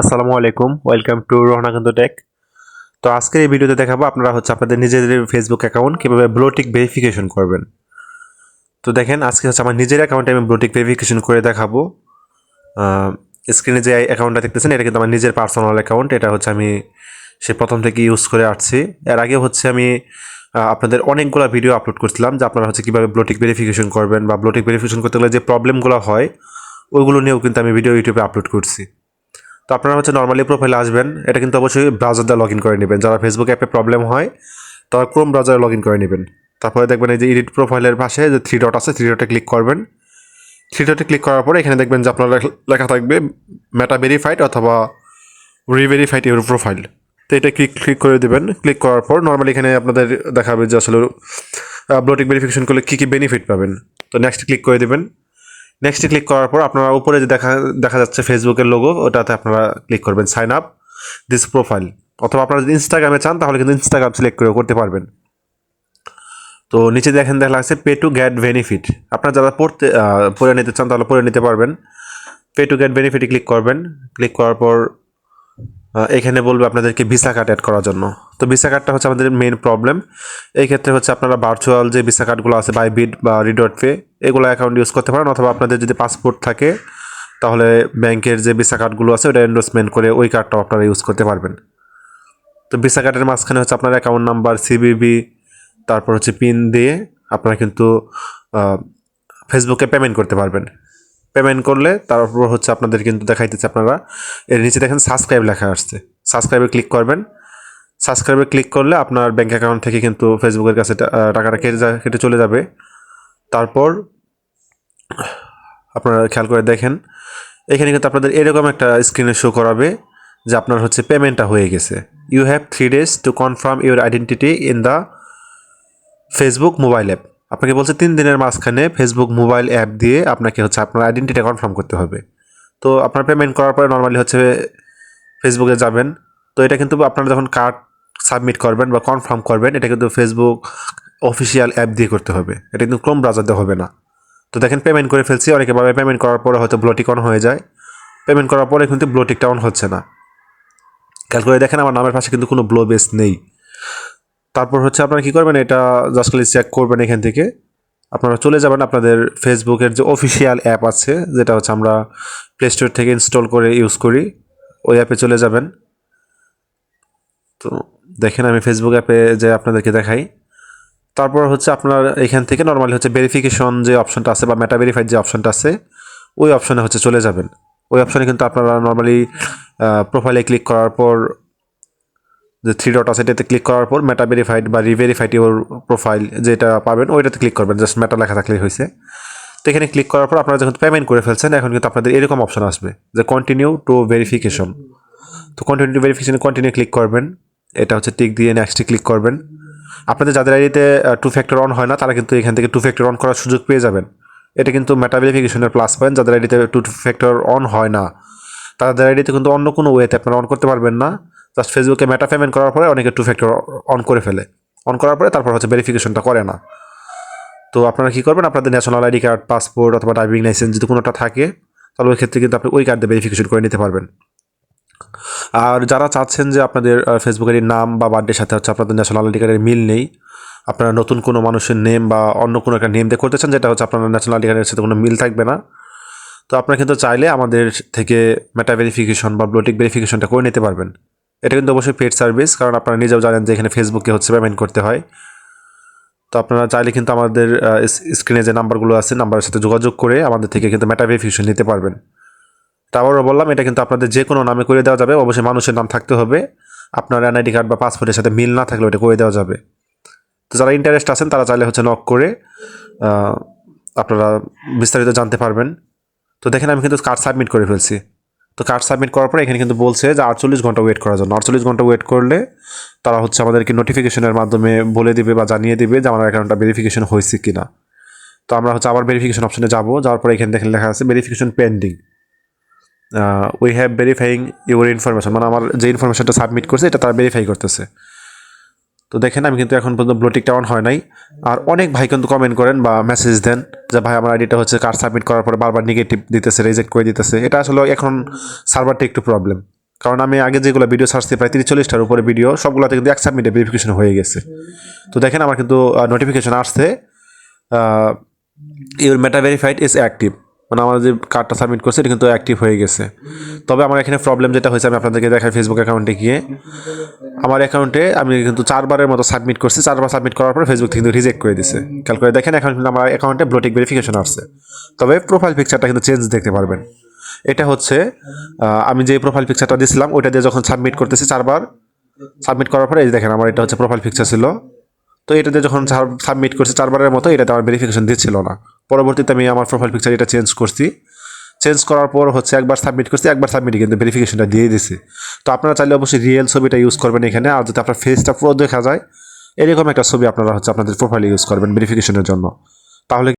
আসসালামু আলাইকুম, welcome to রহনাকান্ত take. তো আজকের এই ভিডিওতে দেখাবো আপনারা হচ্ছে আপনাদের নিজেদের ফেসবুক অ্যাকাউন্ট কীভাবে ব্লোটিক ভেরিফিকেশন করবেন। তো দেখেন, আজকে হচ্ছে আমার নিজের অ্যাকাউন্টে আমি ব্লোটিক ভেরিফিকেশন করে দেখাবো। স্ক্রিনে যে অ্যাকাউন্টটা দেখতেছেন, এটা কিন্তু আমার নিজের পার্সোনাল অ্যাকাউন্ট এটা হচ্ছে আমি সে প্রথম থেকে ইউজ করে আসছি। এর আগে হচ্ছে আমি আপনাদের অনেকগুলো ভিডিও আপলোড করছিলাম, যে আপনারা হচ্ছে কীভাবে ব্লোটিক ভেরিফিকেশন করবেন বা ব্লোটিক ভেরিফিকেশন করতে গেলে যে প্রবলেমগুলো হয়, ওইগুলো নিয়েও কিন্তু আমি ভিডিও ইউটিউবে আপলোড করছি। তো আপনারা হচ্ছে নর্মালি প্রোফাইলে আসবেন। এটা কিন্তু অবশ্যই ব্রাউজার দিয়ে লগ ইন করে নেবেন। যারা ফেসবুক অ্যাপে প্রবলেম হয়, তারা ক্রোম ব্রাউজারে লগ ইন করে নেবেন। তারপরে দেখবেন এই যে এডিট প্রোফাইলের পাশে যে থ্রি ডট আছে থ্রি ডটে ক্লিক করবেন। থ্রি ডটে ক্লিক করার পরে এখানে দেখবেন যে আপনার লেখা থাকবে মেটা ভেরিফাইড অথবা রিভেরিফাইড ইউর প্রোফাইল তো এটা ক্লিক ক্লিক করে দেবেন। ক্লিক করার পর নর্মালি এখানে আপনাদের দেখাবে যে আসলে ব্লোটিক ভেরিফিকেশন করলে কী কী বেনিফিট পাবেন। তো নেক্সট ক্লিক করে দেবেন। নেক্সটে ক্লিক করার পর আপনারা উপরে যে দেখা দেখা যাচ্ছে ফেসবুকের লোগো ওটাতে আপনারা ক্লিক করবেন সাইন আপ দিস প্রোফাইল অথবা আপনারা যদি ইনস্টাগ্রামে চান, তাহলে কিন্তু ইনস্টাগ্রাম সিলেক্ট করে করতে পারবেন। তো নিচে দেখেন দেখা লাগছে পে টু গেট বেনিফিট আপনারা যারা পড়তে পড়ে নিতে চান, তাহলে পড়ে নিতে পারবেন। পে টু গ্যাট বেনিফিটে ক্লিক করবেন। ক্লিক করার পর এখানে বলবে আপনাদেরকে ভিসা কার্ড অ্যাড করার জন্য। তো ভিসা কার্ডটা হচ্ছে আমাদের মেন প্রবলেম এই ক্ষেত্রে হচ্ছে আপনারা ভার্চুয়াল যে ভিসা কার্ডগুলো আছে বাই বিট বা রিডট পে এগুলো অ্যাকাউন্ট ইউজ করতে পারেন অথবা আপনাদের যদি পাসপোর্ট থাকে, তাহলে ব্যাংকের যে ভিসা কার্ডগুলো আছে ওটা এন্ডোসমেন্ট করে ওই কার্ডটাও আপনারা ইউজ করতে পারবেন। তো ভিসা কার্ডের মাঝখানে হচ্ছে আপনার অ্যাকাউন্ট নাম্বার সিবিবি তারপর হচ্ছে পিন দিয়ে আপনারা কিন্তু ফেসবুকে পেমেন্ট করতে পারবেন। পেমেন্ট করলে তারপর হচ্ছে আপনাদের কিন্তু দেখাইতেছে আপনারা, এর নিচে দেখেন সাবস্ক্রাইব লেখা আসছে। সাবস্ক্রাইবে ক্লিক করবেন। সাবস্ক্রাইবে ক্লিক করলে আপনার ব্যাঙ্ক অ্যাকাউন্ট থেকে কিন্তু ফেসবুকের কাছে টাকাটা কেটে কেটে চলে যাবে। তারপর আপনারা খেয়াল করে দেখেন, এখানে কিন্তু আপনাদের এরকম একটা স্ক্রিনে শো করাবে যে আপনার হচ্ছে পেমেন্টটা হয়ে গেছে। You have three days to confirm your identity in the Facebook mobile app আপনাকে বলছে তিন দিনের মাঝখানে ফেসবুক মোবাইল অ্যাপ দিয়ে আপনাকে হচ্ছে আপনার আইডেন্টিটি কনফার্ম করতে হবে। তো আপনার পেমেন্ট করার পরে নর্মালি হচ্ছে ফেসবুকে যাবেন। তো এটা কিন্তু আপনারা যখন কার্ড সাবমিট করবেন বা কনফার্ম করবেন, এটা কিন্তু ফেসবুক অফিসিয়াল অ্যাপ দিয়ে করতে হবে। এটা কিন্তু ক্রোম ব্রাউজার দিয়ে হবে না। তো দেখেন পেমেন্ট করে ফেলছি, অনেকে ভাবে পেমেন্ট করার পরে হয়তো ব্লোটিক অন হয়ে যায়। পেমেন্ট করার পরে কিন্তু ব্লোটিকটা অন হচ্ছে না। খেয়াল করে দেখেন, আমার নামের পাশে কিন্তু কোনো ব্লো বেস নেই। তারপর হচ্ছে আপনারা কী করবেন, এটা জাস্ট খালি চেক করবেন এখান থেকে। আপনারা চলে যাবেন আপনাদের ফেসবুকের যে অফিসিয়াল অ্যাপ আছে, যেটা হচ্ছে আমরা প্লে স্টোর থেকে ইনস্টল করে ইউজ করি, ওই অ্যাপে চলে যাবেন। তো দেখেন, আমি ফেসবুক অ্যাপে যে আপনাদেরকে দেখাই। তারপর হচ্ছে আপনার এখান থেকে নর্মালি হচ্ছে ভেরিফিকেশন যে অপশনটা আছে বা মেটা ভেরিফাইড যে অপশনটা আছে, ওই অপশনে হচ্ছে চলে যাবেন। ওই অপশনে কিন্তু আপনারা নর্মালি প্রোফাইলে ক্লিক করার পর, যে থ্রি ডট আছে এটাতে ক্লিক করার পর মেটা ভেরিফাইড বা রিভেরিফাইড ইউর প্রোফাইল যেটা পাবেন, ওইটাতে ক্লিক করবেন। জাস্ট মেটা লেখা থাকলেই হয়েছে। তো এখানে ক্লিক করার পর আপনারা যখন পেমেন্ট করে ফেলছেন, এখন কিন্তু আপনাদের এরকম অপশন আসবে যে কন্টিনিউ টু ভেরিফিকেশন তো কন্টিনিউ টু ভেরিফিকেশনে কন্টিনিউ ক্লিক করবেন। এটা হচ্ছে টিক দিয়ে নেক্সটে ক্লিক করবেন। আপনাদের যাদের আইডিতে টু ফ্যাক্টর অন হয় না, তারা কিন্তু এখান থেকে টু ফ্যাক্টর অন করার সুযোগ পেয়ে যাবেন। এটা কিন্তু মেটা ভেরিফিকেশনের প্লাস পয়েন্ট যাদের আইডিতে টু ফ্যাক্টর অন হয় না। তাদের আইডিতে কিন্তু অন্য কোনো ওয়েতে আপনারা অন করতে পারবেন না। জাস্ট ফেসবুকে মেটা পেমেন্ট করার পরে অনেকে টু ফ্যাক্টর অন করে ফেলে। অন করার পরে তারপর হচ্ছে ভেরিফিকেশনটা করে না। তো আপনারা কী করবেন? আপনাদের ন্যাশনাল আইডি কার্ড পাসপোর্ট অথবা ড্রাইভিং লাইসেন্স যদি কোনোটা থাকে, তাহলে ওই ক্ষেত্রে কিন্তু আপনি ওই কার্ড ভেরিফিকেশন করে নিতে পারবেন। আর যারা চাচ্ছেন যে আপনাদের ফেসবুকের এই নাম বা বার্থডের সাথে হচ্ছে আপনাদের ন্যাশনাল আইডি কার্ডের মিল নেই, আপনারা নতুন কোনো মানুষের নেম বা অন্য কোনো একটা নেম দিয়ে করতে চান, যেটা হচ্ছে আপনার ন্যাশনাল আইডি কার্ডের সাথে কোনো মিল থাকবে না। তো আপনারা কিন্তু চাইলে আমাদের থেকে মেটা ভেরিফিকেশন বা ব্লোটিক ভেরিফিকেশনটা করে নিতে পারবেন। এটা কিন্তু অবশ্যই পেড সার্ভিস কারণ আপনারা নিজেও জানেন যে এখানে ফেসবুকে হচ্ছে পেমেন্ট করতে হয়। তো আপনারা চাইলে কিন্তু আমাদের স্ক্রিনে যে নাম্বারগুলো আছে নাম্বারের সাথে যোগাযোগ করে আমাদের থেকে কিন্তু মেটা ভেরিফিকেশন নিতে পারবেন। তা আবারও বললাম, এটা কিন্তু আপনাদের যে কোনো নামে করে দেওয়া যাবে। অবশ্যই মানুষের নাম থাকতে হবে। আপনার এনআইডি কার্ড বা পাসপোর্টের সাথে মিল না থাকলে ওটা করে দেওয়া যাবে। তো যারা ইন্টারেস্ট আছেন, তারা চাইলে হচ্ছে নক করে আপনারা বিস্তারিত জানতে পারবেন। তো দেখেন, আমি কিন্তু কার্ড সাবমিট করে ফেলছি। তো কার্ড সাবমিট করার পরে এখানে কিন্তু বলছে যে আটচল্লিশ ঘণ্টা ওয়েট করার জন্য। আটচল্লিশ ঘণ্টা ওয়েট করলে তারা হচ্ছে আমাদেরকে নোটিফিকেশনের মাধ্যমে বলে দিবে বা জানিয়ে দিবে যে আমার অ্যাকাউন্টটা ভেরিফিকেশন হয়েছে কি না তো আমরা হচ্ছে আবার ভেরিফিকেশন অপশনে যাব। যাওয়ার পরে এখানে দেখেন লেখা আছে verification pending we have verifying your information মানে আমার যে ইনফরমেশনটা সাবমিট করছে, এটা তারা ভেরিফাই করতেছে। তো দেখেন, আমি কিন্তু এখন পর্যন্ত ব্লোটিকটা অন হয় নাই। আর অনেক ভাই কিন্তু কমেন্ট করেন বা মেসেজ দেন যে, ভাই, আমার আইডিটা হচ্ছে কার্ড সাবমিট করার পরে বারবার নেগেটিভ দিতেছে রিজেক্ট করে দিতেছে। এটা আসলে এখন সার্ভারটা একটু প্রবলেম কারণ আমি আগে যেগুলো ভিডিও ছাড়ছি প্রায় তিরিশ চল্লিশটার উপরে ভিডিও সবগুলোতে কিন্তু এক সাবমিটে ভেরিফিকেশন হয়ে গেছে। তো দেখেন, আমার কিন্তু নোটিফিকেশন আসছে। Your Meta verified is active মানে আমার যে কার্ডটা সাবমিট করছে, এটা কিন্তু অ্যাক্টিভ হয়ে গেছে। তবে আমার এখানে প্রবলেম যেটা হয়েছে, আমি আপনাদেরকে দেখাই ফেসবুক অ্যাকাউন্টে গিয়ে। আমার অ্যাকাউন্টে আমি কিন্তু চারবারের মতো সাবমিট করছি। চারবার সাবমিট করার পরে ফেসবুক কিন্তু রিজেক্ট করে দিছে। খেয়াল করে দেখেন, এখন কিন্তু আমার অ্যাকাউন্টে ব্লোটিক ভেরিফিকেশন আসছে। তবে প্রোফাইল পিকচারটা কিন্তু চেঞ্জ দেখতে পারবেন। এটা হচ্ছে আমি যে প্রোফাইল পিকচারটা দিয়েছিলাম ওইটা দিয়ে যখন সাবমিট করতেছি চারবার সাবমিট করার পরে এই দেখেন, আমার এটা হচ্ছে প্রোফাইল পিকচার ছিল। তো এটা দিয়ে যখন সাবমিট করছে চারবারের মতো, এটাতে আমার ভেরিফিকেশন দিচ্ছিল না। পরবর্তীতে আমি আমার প্রোফাইল পিকচার এটা চেঞ্জ করছি। চেঞ্জ করার পর হচ্ছে একবার সাবমিট করছি, একবার সাবমিট কিন্তু ভেরিফিকেশনটা দিয়ে দিছি। তো আপনারা চাইলে অবশ্যই রিয়েল ছবিটা ইউজ করবেন এখানে, আর যদি আপনার ফেসটা পুরো দেখা যায়, এরকম একটা ছবি আপনারা হচ্ছে আপনাদের প্রোফাইলে ইউজ করবেন ভেরিফিকেশনের জন্য। তাহলে